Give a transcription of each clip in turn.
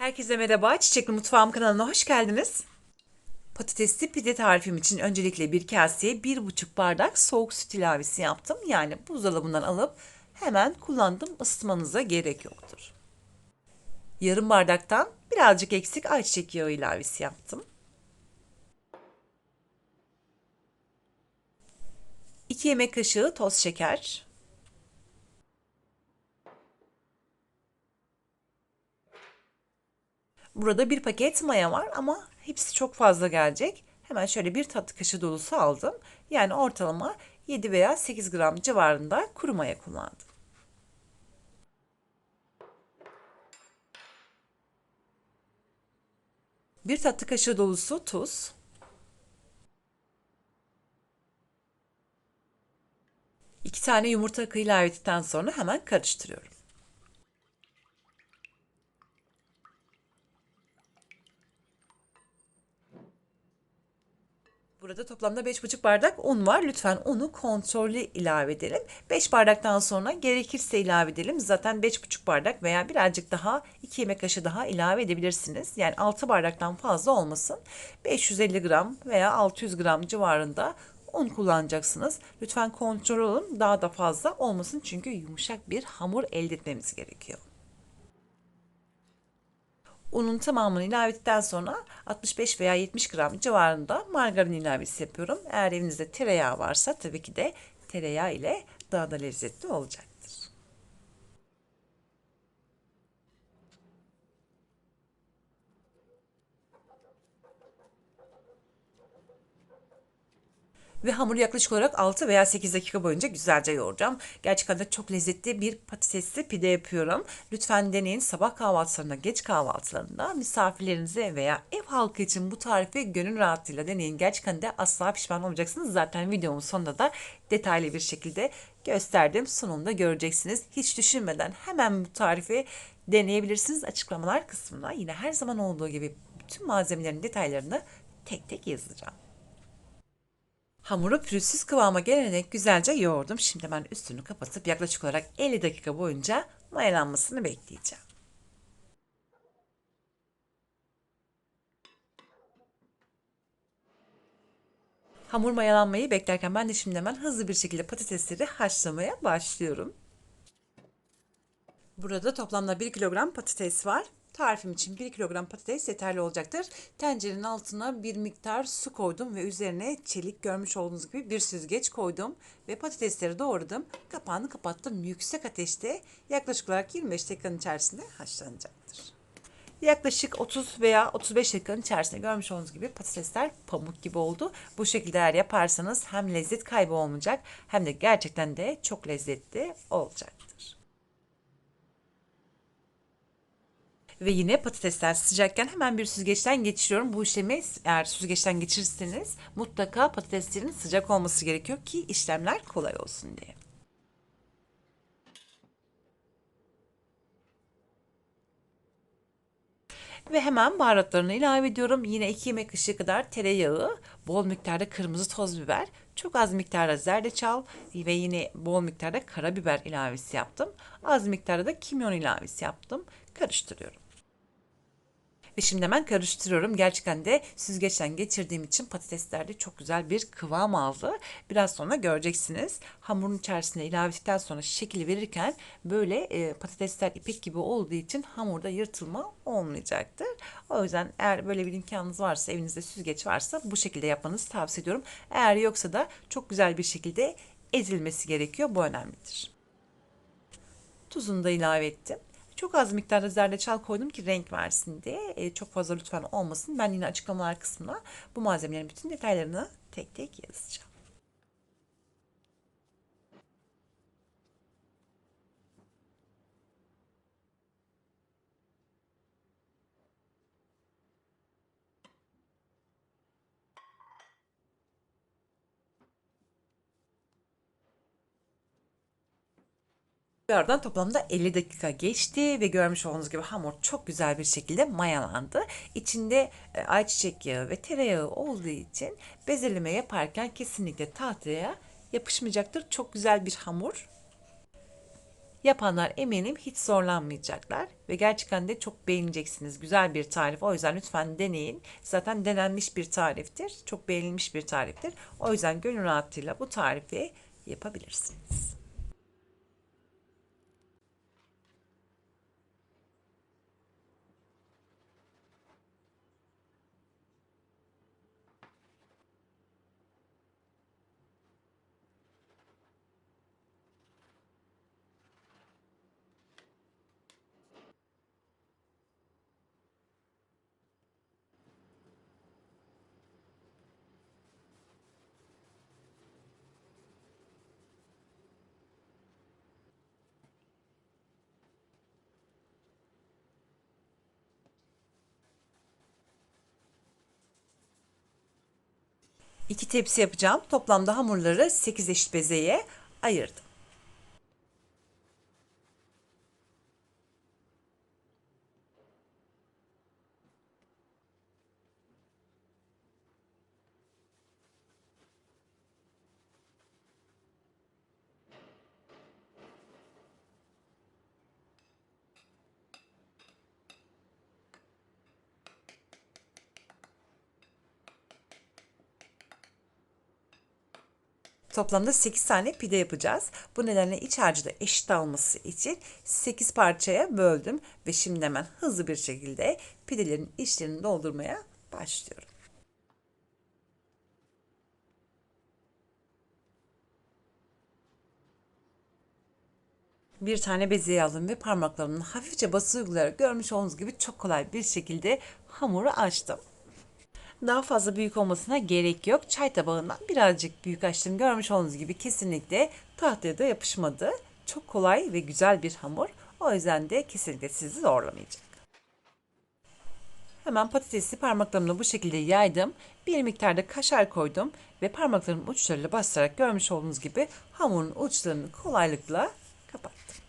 Herkese merhaba. Çiçekli Mutfağım kanalına hoş geldiniz. Patatesli pide tarifim için öncelikle bir kaseye bir buçuk bardak soğuk süt ilavesi yaptım. Yani buzdolabından alıp hemen kullandım. Isıtmanıza gerek yoktur. Yarım bardaktan birazcık eksik ayçiçek yağı ilavesi yaptım. 2 yemek kaşığı toz şeker, Burada bir paket maya var ama hepsi çok fazla gelecek. Hemen şöyle bir tatlı kaşığı dolusu aldım. Yani ortalama 7 veya 8 gram civarında kuru maya kullandım. Bir tatlı kaşığı dolusu tuz. İki tane yumurta akı ilave ettikten sonra hemen karıştırıyorum. Burada toplamda 5,5 bardak un var. Lütfen unu kontrollü ilave edelim. 5 bardaktan sonra gerekirse ilave edelim. Zaten 5,5 bardak veya birazcık daha 2 yemek kaşığı daha ilave edebilirsiniz. Yani 6 bardaktan fazla olmasın. 550 gram veya 600 gram civarında un kullanacaksınız. Lütfen kontrol olun. Daha da fazla olmasın çünkü yumuşak bir hamur elde etmemiz gerekiyor. Unun tamamını ilave ettikten sonra 65 veya 70 gram civarında margarin ilavesi yapıyorum. Eğer evinizde tereyağı varsa tabii ki de tereyağı ile daha da lezzetli olacaktır. Ve hamuru yaklaşık olarak 6 veya 8 dakika boyunca güzelce yoğuracağım. Gerçekten de çok lezzetli bir patatesli pide yapıyorum. Lütfen deneyin sabah kahvaltılarında, geç kahvaltılarında misafirlerinize veya ev halkı için bu tarifi gönül rahatlığıyla deneyin. Gerçekten de asla pişman olmayacaksınız. Zaten videomun sonunda da detaylı bir şekilde gösterdim. Sonunda göreceksiniz. Hiç düşünmeden hemen bu tarifi deneyebilirsiniz. Açıklamalar kısmına yine her zaman olduğu gibi bütün malzemelerin detaylarını tek tek yazacağım. Hamuru pürüzsüz kıvama gelene güzelce yoğurdum. Şimdi ben üstünü kapatıp yaklaşık olarak 50 dakika boyunca mayalanmasını bekleyeceğim. Hamur mayalanmayı beklerken ben de şimdi hemen hızlı bir şekilde patatesleri haşlamaya başlıyorum. Burada toplamda 1 kilogram patates var. Tarifim için 1 kilogram patates yeterli olacaktır. Tencerenin altına bir miktar su koydum ve üzerine çelik görmüş olduğunuz gibi bir süzgeç koydum ve patatesleri doğradım. Kapağını kapattım. Yüksek ateşte yaklaşık olarak 25 dakikanın içerisinde haşlanacaktır. Yaklaşık 30 veya 35 dakikanın içerisinde görmüş olduğunuz gibi patatesler pamuk gibi oldu. Bu şekilde eğer yaparsanız hem lezzet kaybı olmayacak hem de gerçekten de çok lezzetli olacaktır. Ve yine patatesler sıcakken hemen bir süzgeçten geçiriyorum. Bu işlemi eğer süzgeçten geçirirseniz mutlaka patateslerin sıcak olması gerekiyor ki işlemler kolay olsun diye. Ve hemen baharatlarını ilave ediyorum. Yine 2 yemek kaşığı kadar tereyağı, bol miktarda kırmızı toz biber, çok az miktarda zerdeçal ve yine bol miktarda karabiber ilavesi yaptım. Az miktarda da kimyon ilavesi yaptım. Karıştırıyorum. Ve şimdi hemen karıştırıyorum. Gerçekten de süzgeçten geçirdiğim için patateslerde çok güzel bir kıvam aldı. Biraz sonra göreceksiniz. Hamurun içerisine ilave ettikten sonra şekil verirken böyle e, patatesler ipek gibi olduğu için hamurda yırtılma olmayacaktır. O yüzden eğer böyle bir imkanınız varsa evinizde süzgeç varsa bu şekilde yapmanızı tavsiye ediyorum. Eğer yoksa da çok güzel bir şekilde ezilmesi gerekiyor. Bu önemlidir. Tuzunu da ilave ettim. Çok az miktarda zerdeçal koydum ki renk versin diye. E, çok fazla lütfen olmasın. Ben yine açıklamalar kısmına bu malzemelerin bütün detaylarını tek tek yazacağım. Aradan toplamda 50 dakika geçti ve görmüş olduğunuz gibi hamur çok güzel bir şekilde mayalandı. İçinde e, ayçiçek yağı ve tereyağı olduğu için bezeleme yaparken kesinlikle tahtaya yapışmayacaktır. Çok güzel bir hamur Yapanlar eminim hiç zorlanmayacaklar ve gerçekten de çok beğeneceksiniz. Güzel bir tarif. O yüzden lütfen deneyin. Zaten denenmiş bir tariftir. Çok beğenilmiş bir tariftir. O yüzden gönül rahatlığıyla bu tarifi yapabilirsiniz. İki tepsi yapacağım. Toplamda hamurları 8 eşit bezeye ayırdım. Toplamda 8 tane pide yapacağız. Bu nedenle iç harcı da eşit alması için 8 parçaya böldüm ve şimdi hemen hızlı bir şekilde pidelerin içlerini doldurmaya başlıyorum. Bir tane bezeyi aldım ve parmaklarımla hafifçe bası uygulayarak görmüş olduğunuz gibi çok kolay bir şekilde hamuru açtım. Daha fazla büyük olmasına gerek yok. Çay tabağından birazcık büyük açtım. Görmüş olduğunuz gibi kesinlikle tahtaya da yapışmadı. Çok kolay ve güzel bir hamur. O yüzden de kesinlikle sizi zorlamayacak. Hemen patatesi parmaklarımla bu şekilde yaydım. Bir miktarda kaşar koydum ve parmaklarımın uçlarıyla bastırarak görmüş olduğunuz gibi hamurun uçlarını kolaylıkla kapattım.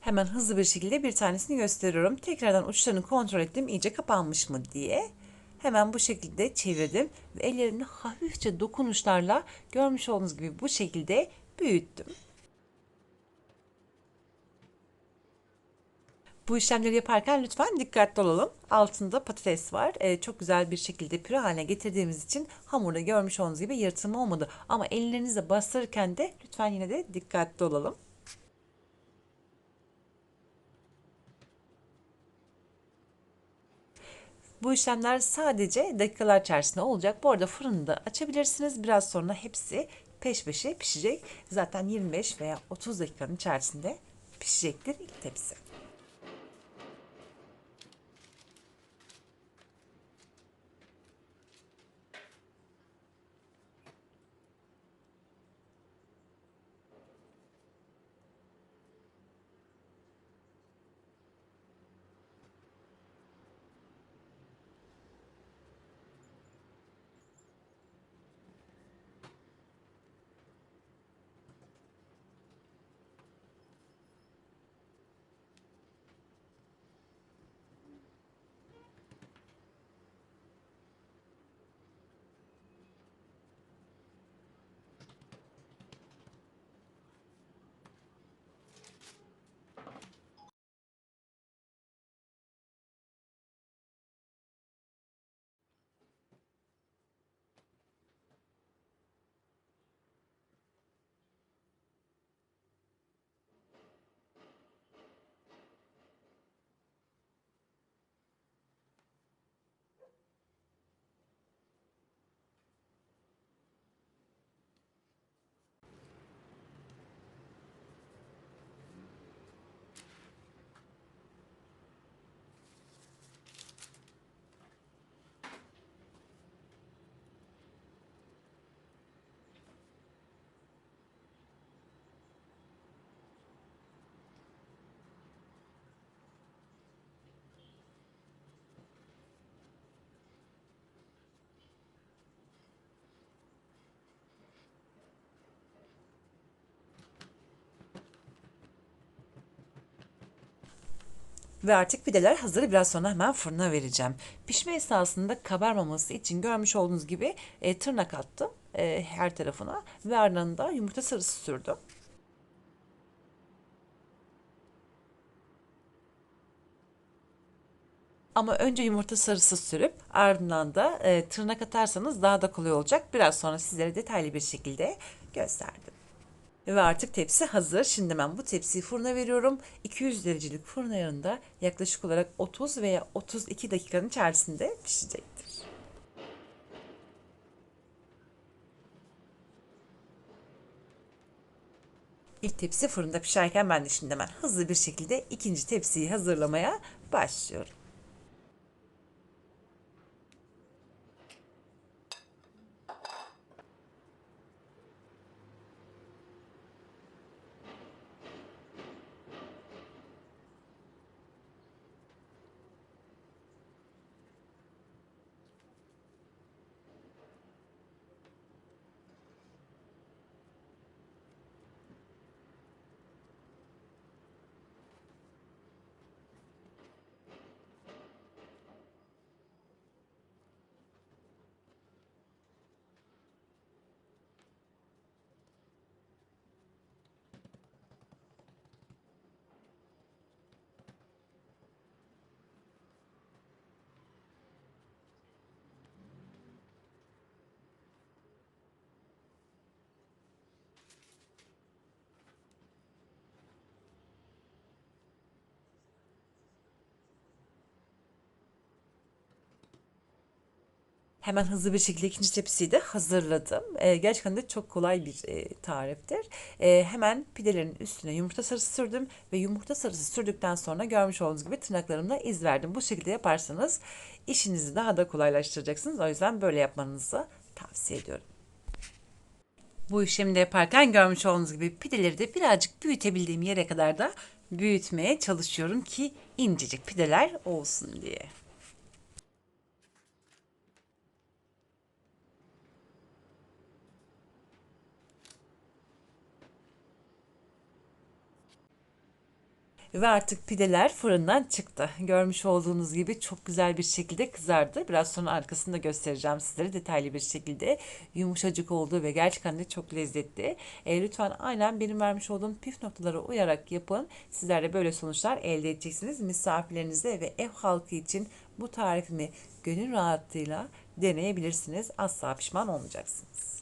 Hemen hızlı bir şekilde bir tanesini gösteriyorum. Tekrardan uçlarını kontrol ettim iyice kapanmış mı diye. Hemen bu şekilde çevirdim ve ellerimle hafifçe dokunuşlarla görmüş olduğunuz gibi bu şekilde büyüttüm. Bu işlemleri yaparken lütfen dikkatli olalım. Altında patates var. Ee, çok güzel bir şekilde püre haline getirdiğimiz için hamurda görmüş olduğunuz gibi yırtımı olmadı. Ama ellerinizle bastırırken de lütfen yine de dikkatli olalım. Bu işlemler sadece dakikalar içerisinde olacak. Bu arada fırını da açabilirsiniz. Biraz sonra hepsi peş peşe pişecek. Zaten 25 veya 30 dakikanın içerisinde pişecektir ilk tepsi. Ve artık pideler hazır. Biraz sonra hemen fırına vereceğim. Pişme esnasında kabarmaması için görmüş olduğunuz gibi e, tırnak attım e, her tarafına. Ve ardından da yumurta sarısı sürdüm. Ama önce yumurta sarısı sürüp ardından da e, tırnak atarsanız daha da kolay olacak. Biraz sonra sizlere detaylı bir şekilde gösterdim. Ve artık tepsi hazır. Şimdi ben bu tepsiyi fırına veriyorum. 200 derecelik fırın ayarında yaklaşık olarak 30 veya 32 dakikanın içerisinde pişecektir. İlk tepsi fırında pişerken ben de şimdi hemen hızlı bir şekilde ikinci tepsiyi hazırlamaya başlıyorum. Hemen hızlı bir şekilde ikinci tepsiyi de hazırladım. Ee, gerçekten de çok kolay bir e, tariftir. Ee, hemen pidelerin üstüne yumurta sarısı sürdüm ve yumurta sarısı sürdükten sonra görmüş olduğunuz gibi tırnaklarımla iz verdim. Bu şekilde yaparsanız işinizi daha da kolaylaştıracaksınız. O yüzden böyle yapmanızı tavsiye ediyorum. Bu işlemi yaparken görmüş olduğunuz gibi pideleri de birazcık büyütebildiğim yere kadar da büyütmeye çalışıyorum ki incecik pideler olsun diye. Ve artık pideler fırından çıktı. Görmüş olduğunuz gibi çok güzel bir şekilde kızardı. Biraz sonra arkasını da göstereceğim sizlere detaylı bir şekilde. Yumuşacık oldu ve gerçekten de çok lezzetli. E, lütfen aynen benim vermiş olduğum püf noktalara uyarak yapın. Sizler de böyle sonuçlar elde edeceksiniz. Misafirlerinize ve ev halkı için bu tarifimi gönül rahatlığıyla deneyebilirsiniz. Asla pişman olmayacaksınız.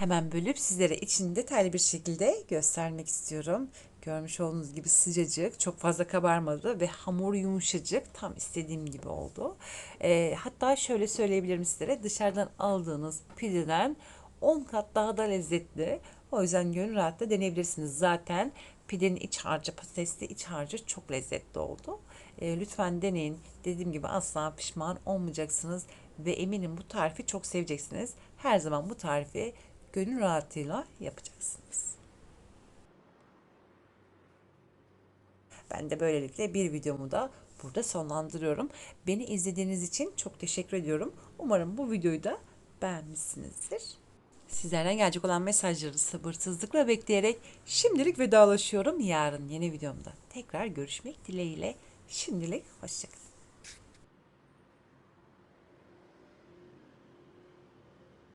Hemen bölüp sizlere içini detaylı bir şekilde göstermek istiyorum. Görmüş olduğunuz gibi sıcacık, çok fazla kabarmadı ve hamur yumuşacık, tam istediğim gibi oldu. E, hatta şöyle söyleyebilirim sizlere, dışarıdan aldığınız pideden 10 kat daha da lezzetli. O yüzden gönül rahatla deneyebilirsiniz. Zaten pidenin iç harcı, patatesli iç harcı çok lezzetli oldu. E, lütfen deneyin. Dediğim gibi asla pişman olmayacaksınız ve eminim bu tarifi çok seveceksiniz. Her zaman bu tarifi gönül rahatıyla yapacaksınız. Ben de böylelikle bir videomu da burada sonlandırıyorum. Beni izlediğiniz için çok teşekkür ediyorum. Umarım bu videoyu da beğenmişsinizdir. Sizlerden gelecek olan mesajları sabırsızlıkla bekleyerek şimdilik vedalaşıyorum. Yarın yeni videomda tekrar görüşmek dileğiyle. Şimdilik hoşçakalın.